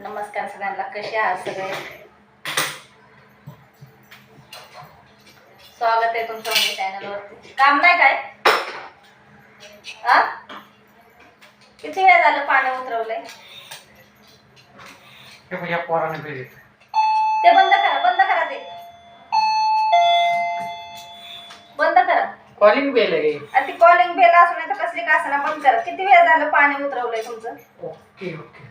नमस्कार सगळ्यांना कसे आहात सगळे? स्वागत आहे तुमचं म्हणजे चॅनलवरती काम नाही काय? हा? किती वेळ झालं पाणी उतरवलंय? ते बंद करा बंद करा ते. बंद करा. कॉलिंग बेल आहे. आणि ती कॉलिंग बेल असू नाही तर कसली का असना बंद करा. किती वेळ झालं पाणी उतरवलंय तुमचं? ओके ओके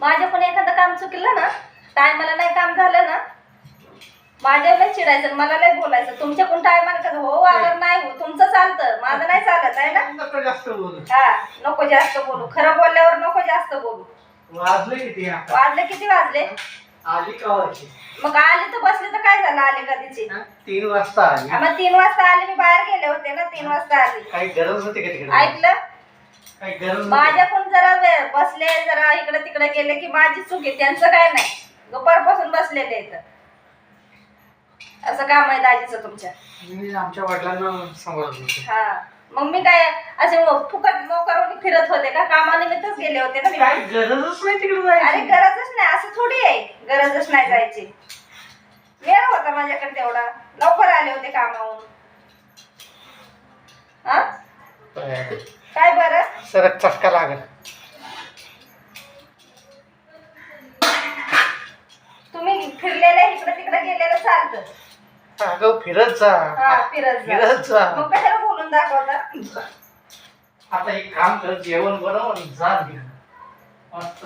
माझ्या पण एखादं काम चुकलं ना टायमाला नाही काम झालं ना माझ्या लय चिडायचं मला लय बोलायचं. तुमच्याकडून टायमाला कसं हो अगर नाही हो तुमचं चालतं. माझं नाही चालत आहे ना? नको जास्त बोल हा नको जास्त बोलू. खरं बोलल्यावर नको जास्त बोलू. वाजले किती आता? वाजले किती वाजले? आली का वाजली मग आले तर बसले तर काय झालं आले कधीची हा? तीन वाजता आली. मग तीन वाजता आले मी बाहेर गेले होते ना तीन वाजता आली. काही गरज होती का तिकडे? ऐकलं. माझ्याकडून जरा वेळ बसले जरा इकडे तिकडे गेले की माझी चूक आहे त्यांचं काय नाही. दुपारपासून बसलेले आहेत. असं काम आहे दाजीचं तुमच्या. मी आमच्या वडिलांना सांभाळत हा. मग मी काय असे फुकट मोकरून फिरत होते का? कामानिमित्तच गेले होते ना मी. गरजच नाही तिकडे अरे गरजच नाही. असं थोडी आहे. गरजच नाही जायची. वेळ होता माझ्याकडे तेवढा. लवकर आले होते कामावून हा? काय बरं? सरक चटका लागत तुम्ही फिरलेले इकडे तिकडे गेलेलं चालतं. अगं फिरत जा. हा फिरत जा. फिरत जा. मग कशाला बोलून दाखवता? आता एक काम कर जेवण बनव आणि जा घे मस्त.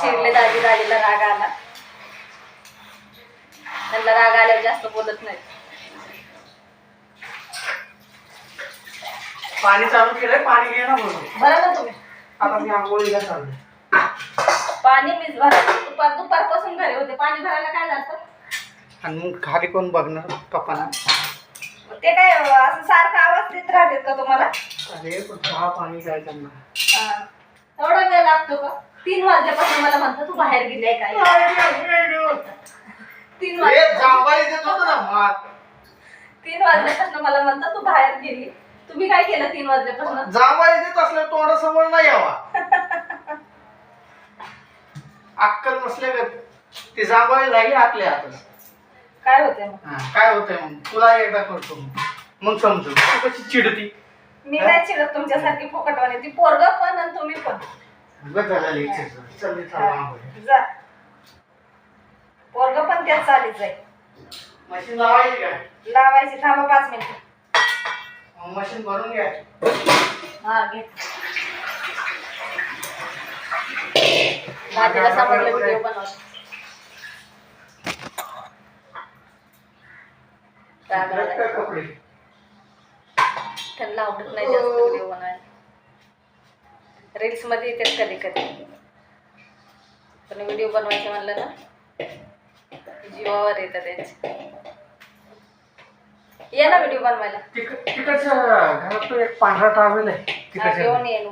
चिडले दाजी दाजीला राग आला. त्यांना राग आल्यावर जास्त बोलत नाही पाणी चालू केलंय पाणी घे ना म्हणून. बरं ना तुम्ही. आता मी आंघोळीला चाललोय पाणी मीच भरा. दुपार दुपारपासून घरी होते. पाणी भरायला काय जातं आणि मग खाली कोण बघणार? पप्पांना? मग ते काय असं सारखा आवाज देत राहतात का तुम्हाला? अरे पण चहा पाणी काय त्यांना हा. एवढा वेळ लागतो का? तीन वाजल्यापासून मला म्हणतं तू बाहेर गेली आहे काय तीन वाज जांभळी देत होतं ना तीन वाजल्यापासून मला म्हणतं तू बाहेर गेली. तुम्ही काय केलं तीन वाजल्यापासून? जांभळी देत असल्या तोंडासमोर नाही यावा. अक्कल नसले का ते जांभळी राहिली आपल्या हातात काय होते मग? हा, काय होतंय मग? तुला एकदा करतो मग. मग समजू. तू कशी चिडती? मी नाही चिडत तुमच्यासारखी फुकटवाणी. ती पोरग पण आणि तुम्ही पण. बस झालं लेक्चर. चल मी चाललो आंघोळीला. जा. पोरग पण त्याच चालीच आहे. मशीन लावायची काय? लावायची. थांबा पाच मिनिट. मशीन भरून घ्या हा घे. दादीला समजलं व्हिडिओ बनवत. त्यांना आवडत नाही जास्त व्हिडिओ बनवायला. रील्समध्ये येतात कधी कधी. पण व्हिडिओ बनवायचे म्हणलं ना जीवावर येतात त्यांचे. ये ना व्हिडिओ बनवायला. तिक- तिकडच्या घरात तो एक पांढरा टावेल आहे. हा, तिकडच्या घेऊन येईन